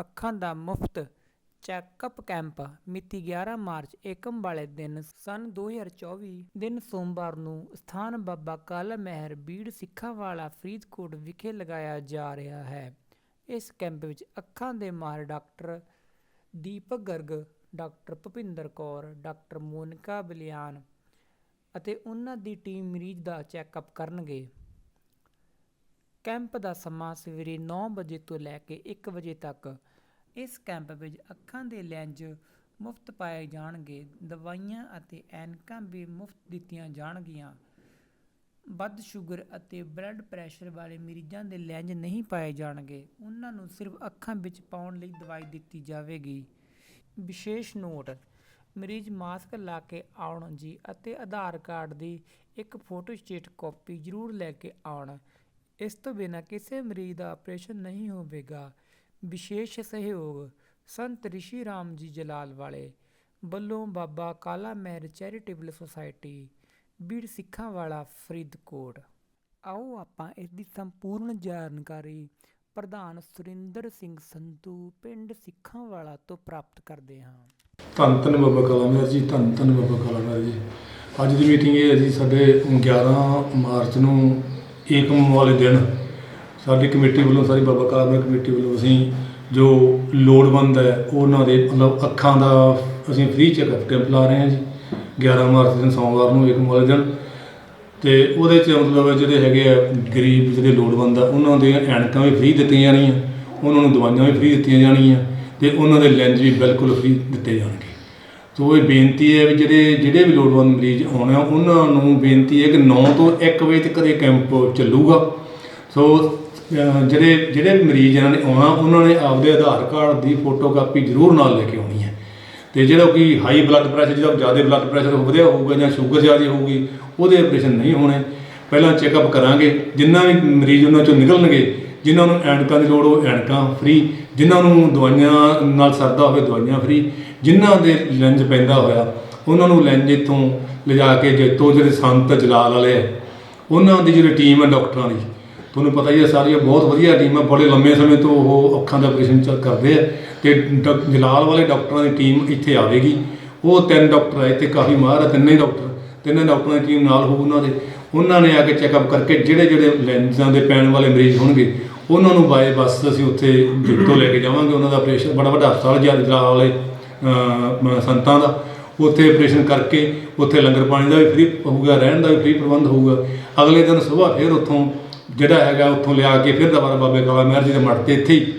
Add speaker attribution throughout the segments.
Speaker 1: ਅੱਖਾਂ ਦਾ ਮੁਫਤ checkup camp ਮਿਤੀ 11 ਮਾਰਚ ਏਕਮ ਵਾਲੇ ਦਿਨ ਸਨ 2024 ਦਿਨ ਸੋਮਵਾਰ ਨੂੰ ਸਥਾਨ ਬਾਬਾ ਕਾਲਾ ਮਹਿਰ ਬੀੜ ਸਿੱਖਾਂ ਵਾਲਾ ਫਰੀਦਕੋਟ ਵਿਖੇ ਲਗਾਇਆ ਜਾ ਰਿਹਾ ਹੈ। ਇਸ ਕੈਂਪ ਵਿੱਚ ਅੱਖਾਂ ਦੇ ਮਾਹਰ doctor Deepak Garg, doctor Bhupinder Kaur, doctor Monika Balyan ਅਤੇ ਉਹਨਾਂ ਦੀ ਟੀਮ ਮਰੀਜ਼ ਦਾ ਚੈੱਕਅਪ ਕਰਨਗੇ। ਕੈਂਪ ਦਾ ਸਮਾਂ ਸਵੇਰੇ 9 ਵਜੇ ਤੋਂ ਲੈ ਕੇ 1 ਵਜੇ ਤੱਕ। ਇਸ ਕੈਂਪ ਵਿੱਚ ਅੱਖਾਂ ਦੇ ਲੈਂਜ਼ ਮੁਫਤ ਪਾਏ ਜਾਣਗੇ, ਦਵਾਈਆਂ ਅਤੇ ਐਨਕਾਂ ਵੀ ਮੁਫਤ ਦਿੱਤੀਆਂ ਜਾਣਗੀਆਂ। ਵੱਧ ਸ਼ੂਗਰ ਅਤੇ ਬਲੱਡ ਪ੍ਰੈਸ਼ਰ ਵਾਲੇ ਮਰੀਜ਼ਾਂ ਦੇ ਲੈਂਜ਼ ਨਹੀਂ ਪਾਏ ਜਾਣਗੇ। ਉਹਨਾਂ ਨੂੰ ਸਿਰਫ ਅੱਖਾਂ ਵਿੱਚ ਪਾਉਣ ਲਈ ਦਵਾਈ ਦਿੱਤੀ ਜਾਵੇਗੀ। ਵਿਸ਼ੇਸ਼ ਨੋਟ, ਮਰੀਜ਼ ਮਾਸਕ ਲਾ ਕੇ ਆਉਣ ਜੀ ਅਤੇ ਆਧਾਰ ਕਾਰਡ ਦੀ ਇੱਕ ਫੋਟੋ ਸਟੇਟ ਕਾਪੀ ਜ਼ਰੂਰ ਲੈ ਕੇ ਆਉਣ। ਇਸ ਤੋਂ ਬਿਨਾਂ ਕਿਸੇ ਮਰੀਜ਼ ਦਾ ਆਪਰੇਸ਼ਨ ਨਹੀਂ ਹੋਵੇਗਾ। ਵਿਸ਼ੇਸ਼ ਸਹਿਯੋਗ, ਸੰਤ ਰਿਸ਼ੀ ਰਾਮ ਜੀ ਜਲਾਲ ਵਾਲੇ ਵੱਲੋਂ ਬਾਬਾ ਕਾਲਾ ਮਹਿਰ ਚੈਰੀਟੇਬਲ ਸੁਸਾਇਟੀ, ਬੀੜ ਸਿੱਖਾਂ ਵਾਲਾ ਫਰੀਦਕੋਟ। ਆਓ ਆਪਾਂ ਇਸ ਦੀ ਸੰਪੂਰਨ ਜਾਣਕਾਰੀ ਪ੍ਰਧਾਨ ਸੁਰਿੰਦਰ ਸਿੰਘ ਸੰਧੂ, ਪਿੰਡ ਸਿੱਖਾਂ ਵਾਲਾ ਤੋਂ ਪ੍ਰਾਪਤ ਕਰਦੇ ਹਾਂ।
Speaker 2: ਧੰਨ ਧੰਨ ਬਾਬਾ ਕਲਾਮੇਰ ਜੀ, ਧੰਨ ਧੰਨ ਬਾਬਾ ਕਲਾਮੇਰ ਜੀ। ਅੱਜ ਦੀ ਮੀਟਿੰਗ ਇਹ ਹੈ ਜੀ, ਸਾਡੇ 11 ਮਾਰਚ ਨੂੰ ਏਕਮ ਵਾਲੇ ਦਿਨ ਸਾਡੀ ਕਮੇਟੀ ਵੱਲੋਂ, ਸਾਰੀ ਬਾਬਾ ਕਲਾਮੇਰ ਕਮੇਟੀ ਵੱਲੋਂ ਅਸੀਂ ਜੋ ਲੋੜਵੰਦ ਹੈ, ਉਹਨਾਂ ਦੇ ਮਤਲਬ ਅੱਖਾਂ ਦਾ ਅਸੀਂ ਫ੍ਰੀ ਚੈੱਕਅਪ ਕੈਂਪ ਲਾ ਰਹੇ ਹਾਂ ਜੀ। 11 ਮਾਰਚ ਦਿਨ ਸੋਮਵਾਰ ਨੂੰ ਏਕਮ ਵਾਲੇ ਦਿਨ। ਤੇ ਉਹਦੇ 'ਚ ਮਤਲਬ ਜਿਹੜੇ ਹੈਗੇ ਆ, ਗਰੀਬ ਜਿਹੜੇ ਲੋੜਵੰਦ ਆ, ਉਹਨਾਂ ਦੀਆਂ ਐਨਕਾਂ ਵੀ ਫ੍ਰੀ ਦਿੱਤੀਆਂ ਜਾਣੀਆਂ, ਉਹਨਾਂ ਨੂੰ ਦਵਾਈਆਂ ਵੀ ਫ੍ਰੀ ਦਿੱਤੀਆਂ ਜਾਣਗੀਆਂ ਤੇ ਉਹਨਾਂ ਦੇ ਲੈਂਜ਼ ਵੀ ਬਿਲਕੁਲ ਫ੍ਰੀ ਦਿੱਤੇ ਜਾਣਗੇ। ਸੋ ਇਹ ਬੇਨਤੀ ਹੈ ਵੀ ਜਿਹੜੇ ਜਿਹੜੇ ਵੀ ਲੋੜਵੰਦ ਮਰੀਜ਼ ਆਉਣੇ ਆ, ਉਹਨਾਂ ਨੂੰ ਬੇਨਤੀ ਹੈ ਕਿ 9 ਤੋਂ 1 ਵਜੇ ਤੱਕ ਇਹ ਕੈਂਪ ਚੱਲੂਗਾ। ਸੋ ਜਿਹੜੇ ਜਿਹੜੇ ਵੀ ਮਰੀਜ਼ ਇਹਨਾਂ ਨੇ ਆਉਣਾ, ਉਹਨਾਂ ਨੇ ਆਪਦੇ ਆਧਾਰ ਕਾਰਡ ਦੀ ਫੋਟੋਕਾਪੀ ਜ਼ਰੂਰ ਨਾਲ ਲੈ ਕੇ ਆਉਣੀ ਹੈ। ਤੇ ਜਿਹੜਾ ਕੋਈ ਹਾਈ ਬਲੱਡ ਪ੍ਰੈਸ਼ਰ ਜਿਹਦਾ ਜ਼ਿਆਦਾ ਬਲੱਡ ਪ੍ਰੈਸ਼ਰ ਵਧਿਆ ਹੋਊਗਾ ਜਾਂ ਸ਼ੂਗਰ ਜ਼ਿਆਦਾ ਹੋਊਗੀ, ਉਹਦੇ ਆਪਰੇਸ਼ਨ ਨਹੀਂ ਹੋਣੇ। ਪਹਿਲਾਂ ਚੈੱਕਅਪ ਕਰਾਂਗੇ। ਜਿੰਨਾ ਵੀ ਮਰੀਜ਼ ਉਹਨਾਂ ਚੋਂ ਨਿਕਲਣਗੇ, ਜਿਨ੍ਹਾਂ ਨੂੰ ਐਨਕਾਂ ਦੀ ਲੋੜ, ਉਹ ਐਨਕਾਂ ਫ੍ਰੀ ਜਿਨ੍ਹਾਂ ਨੂੰ ਦਵਾਈਆਂ ਨਾਲ ਸਰਦਾ ਹੋਵੇ, ਦਵਾਈਆਂ ਫ੍ਰੀ ਜਿਨ੍ਹਾਂ ਦੇ ਲੈਂਜ ਪੈਂਦਾ ਹੋਇਆ, ਉਹਨਾਂ ਨੂੰ ਲੈਂਜ ਇੱਥੋਂ ਲਿਜਾ ਕੇ ਜੇਤੋਂ ਜਿਹੜੇ ਸੰਤ ਜਲਾਲ ਵਾਲੇ ਆ, ਉਹਨਾਂ ਦੀ ਜਿਹੜੀ ਟੀਮ ਹੈ ਡਾਕਟਰਾਂ ਦੀ, ਤੁਹਾਨੂੰ ਪਤਾ ਹੀ ਹੈ ਸਾਰੀਆਂ ਬਹੁਤ ਵਧੀਆ ਟੀਮਾਂ ਬੜੇ ਲੰਮੇ ਸਮੇਂ ਤੋਂ ਉਹ ਅੱਖਾਂ ਦਾ ਆਪਰੇਸ਼ਨ ਚੱਲ ਕਰਦੇ ਆ, ਤੇ ਡ- ਜਲਾਲ ਵਾਲੇ ਡਾਕਟਰਾਂ ਦੀ ਟੀਮ ਇੱਥੇ ਆਵੇਗੀ, ਉਹ ਤਿੰਨ ਡਾਕਟਰ ਆਏ ਤੇ ਕਾਫੀ ਮਾਹਰ ਆ, ਤਿੰਨੇ ਡਾਕਟਰ ਤਿੰਨੇ ਡਾਕਟਰਾਂ ਦੀ ਟੀਮ ਨਾਲ ਹੋਊ ਉਹਨਾਂ ਦੇ, ਉਹਨਾਂ ਨੇ ਆ ਕੇ ਚੈੱਕਅਪ ਕਰਕੇ ਜਿਹੜੇ ਜਿਹੜੇ ਲੈਂਜ਼ਾਂ ਦੇ ਪੈਣ ਵਾਲੇ ਮਰੀਜ਼ ਹੋਣਗੇ, ਉਹਨਾਂ ਨੂੰ ਬਾਏ ਬੱਸ ਅਸੀਂ ਉੱਥੇ ਜਿੱਤੋਂ ਲੈ ਕੇ ਜਾਵਾਂਗੇ, ਉਹਨਾਂ ਦਾ ਆਪਰੇਸ਼ਨ ਬੜਾ ਵੱਡਾ ਹਸਪਤਾਲ ਜ਼ਿਆਦਾ ਜਲਾਲ ਵਾਲੇ। ਸੰਤਾਂ ਦਾ। ਉੱਥੇ ਆਪਰੇਸ਼ਨ ਕਰਕੇ ਉੱਥੇ ਲੰਗਰ ਪਾਣੀ ਦਾ ਵੀ ਫ੍ਰੀ ਹੋਊਗਾ, ਰਹਿਣ ਦਾ ਵੀ ਫ੍ਰੀ ਪ੍ਰਬੰਧ ਹੋਊਗਾ। ਅਗਲੇ ਦਿਨ ਸਵੇਰ ਫਿਰ ਉੱਥੋਂ ਜਿਹੜਾ ਹੈਗਾ ਉੱਥੋਂ ਲਿਆ ਕੇ ਫਿਰ ਦੁਬਾਰਾ ਬਾਬੇ ਕਾਲਾ ਮਹਿਰ ਜੀ ਦੇ ਮੱਠ ਤੇ ਇੱਥੇ ਹੀ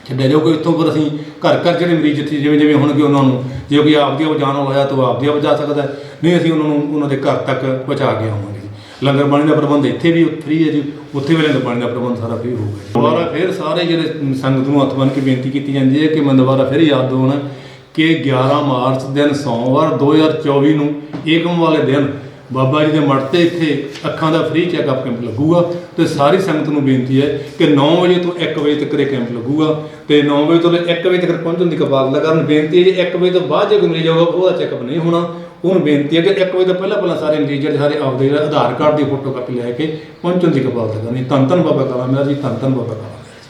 Speaker 2: ਛੱਡਿਆ ਜਾਊਗਾ। ਇੱਥੋਂ ਫਿਰ ਅਸੀਂ ਘਰ ਘਰ ਜਿਹੜੇ ਮਰੀਜ਼ ਜਿੱਥੇ ਜਿਵੇਂ ਜਿਵੇਂ ਹੋਣਗੇ ਉਹਨਾਂ ਨੂੰ, ਜੇ ਕੋਈ ਆਪਦੀ ਵਜਾਣ ਵਾਲਾ ਹੋਇਆ ਤਾਂ ਉਹ ਆਪਦੀ ਵਜਾ ਸਕਦਾ। ਨਹੀਂ, ਅਸੀਂ ਉਹਨਾਂ ਨੂੰ, ਉਹਨਾਂ ਦੇ ਘਰ ਤੱਕ ਪਹੁੰਚਾ ਕੇ ਆਵਾਂਗੇ ਲੰਗਰ ਪਾਣੀ ਦਾ ਪ੍ਰਬੰਧ ਇੱਥੇ ਵੀ ਫ੍ਰੀ ਹੈ ਜੀ। ਉੱਥੇ ਵੀ ਲੰਗਰ ਪਾਣੀ ਦਾ ਪ੍ਰਬੰਧ ਸਾਰਾ ਫ੍ਰੀ ਹੋਊਗਾ ਦੁਬਾਰਾ ਫਿਰ ਸਾਰੇ ਜਿਹੜੇ ਸੰਗਤ ਨੂੰ ਹੱਥ ਬੰਨ੍ਹ ਕੇ ਬੇਨਤੀ ਕੀਤੀ ਜਾਂਦੀ ਹੈ ਕਿ ਮੈਂ ਦੁਬਾਰਾ ਫਿਰ ਯਾਦ ਦਿਵਾਉਣਾ। ਕਿ 11 ਮਾਰਚ ਦਿਨ ਸੋਮਵਾਰ 2024 ਨੂੰ ਏਕਮ ਵਾਲੇ ਦਿਨ ਬਾਬਾ ਜੀ ਦੇ ਮੱਠ ਤੇ ਇੱਥੇ ਅੱਖਾਂ ਦਾ ਫ੍ਰੀ ਚੈੱਕਅਪ ਕੈਂਪ ਲੱਗੂਗਾ ਤੇ ਸਾਰੀ ਸੰਗਤ ਨੂੰ ਬੇਨਤੀ ਹੈ ਕਿ 9 ਵਜੇ ਤੋਂ 1 ਵਜੇ ਤੱਕ ਇਹ ਕੈਂਪ ਲੱਗੂਗਾ ਤੇ 9 ਵਜੇ ਤੋਂ ਲੈ 1 ਵਜੇ ਤੱਕ ਪਹੁੰਚਣ ਦੀ ਕਪਾਲਤਾ ਕਰਨ ਬੇਨਤੀ ਹੈ ਜੇ 1 ਵਜੇ ਤੋਂ ਬਾਅਦ ਜੇ ਕੋਈ ਮਰੀਜ਼ ਆਊਗਾ, ਉਹਦਾ ਚੈੱਕਅਪ ਨਹੀਂ ਹੋਣਾ। ਉਹਨੂੰ ਬੇਨਤੀ ਹੈ ਕਿ 1 ਵਜੇ ਤੋਂ ਪਹਿਲਾਂ ਪਹਿਲਾਂ ਸਾਰੇ ਮਰੀਜ਼ਾਂ ਦੇ ਸਾਰੇ ਆਪਦੇ ਜਿਹੜਾ ਆਧਾਰ ਕਾਰਡ ਦੀ ਫੋਟੋ ਕਾਪੀ ਲੈ ਕੇ ਪਹੁੰਚਣ ਦੀ ਕਪਾਲਤਾ ਕਰਨੀ। ਧੰਨ ਧੰਨ ਬਾਬਾ ਕਾਲਾ ਮੇਰਾ ਜੀ, ਧੰਨ ਧੰਨ ਬਾਬਾ ਕਾਲਾ